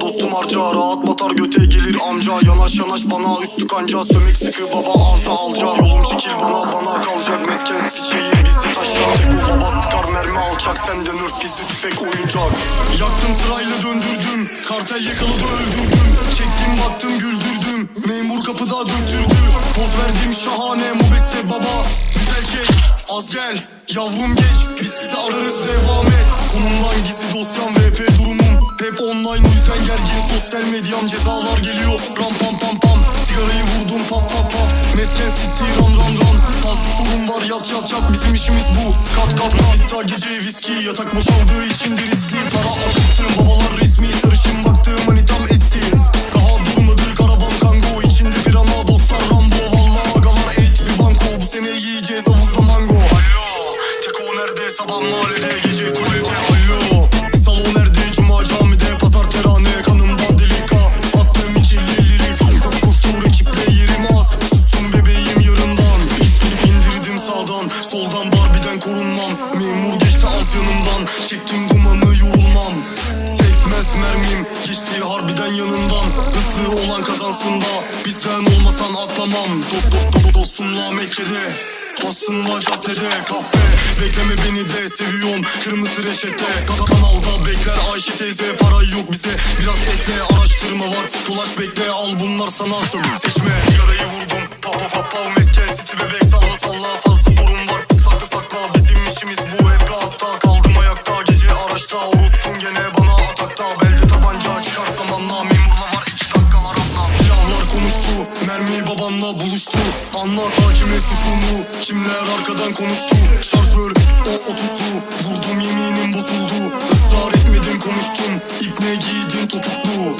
Dostum harca rahat batar göte gelir amca. Yanaş yanaş bana üstü kanca Sömek sıkı baba az da alca. Yolum çekil bana bana kalacak Mesken şehir bizi taşlar Teko baba sıkar mermi alçak Senden ırk bizde tüfek oyuncak. Yaktım sırayla döndürdüm Kartel yakaladı öldürdüm. Çektim baktım güldürdüm Memur kapıda döktürdü. Poz verdim şahane Mobese baba. Güzel çek az gel Yavrum geç biz sizi ararız devam et. Konumdan gizli dosyam VP durumum Hep online o yüzden gergin. Sosyal medyam cezalar geliyor. Ram pam pam pam. Sigarayı vurdum pap pap pap. Mesken sitti ram ram ram. Fazla sorun var yat yat yat. Bizim işimiz bu. Kat kat kat Hatta gece viski Yatak boşaldığı için de riskli Para açtım babalar resmi Sarışın baktığım manitam esti Daha durmadı karabam kango. İçinde bir ana dostlar Rambo. Valla agalar et bir banko. Bu sene yiyeceğiz havuzda mango. Alo Teko nerede? Sabah mahallede Gece kulüpte korunmam Memur geçti az yanımdan Çektim dumanı yorulmam Sekmez mermim Geçti harbiden yanından Hızlı olan kazansın da Bizden olmasan atlamam. Dop dop dop dostumla Mekke'de. Basınla caddede kahpe. Bekleme beni de seviyorum Kırmızı reçete. Ka- Kanalda bekler Ayşe teyze Para yok bize. Biraz ekle Araştırma var. Dolaş bekle Al bunlar sana. Sır Seçme Mermi babamla buluştu Anlat hakime suçumu Kimler arkadan konuştu Şarjör o otuzlu Vurdum yeminim bozuldu Israr etmedim konuştum İpne giydin topuklu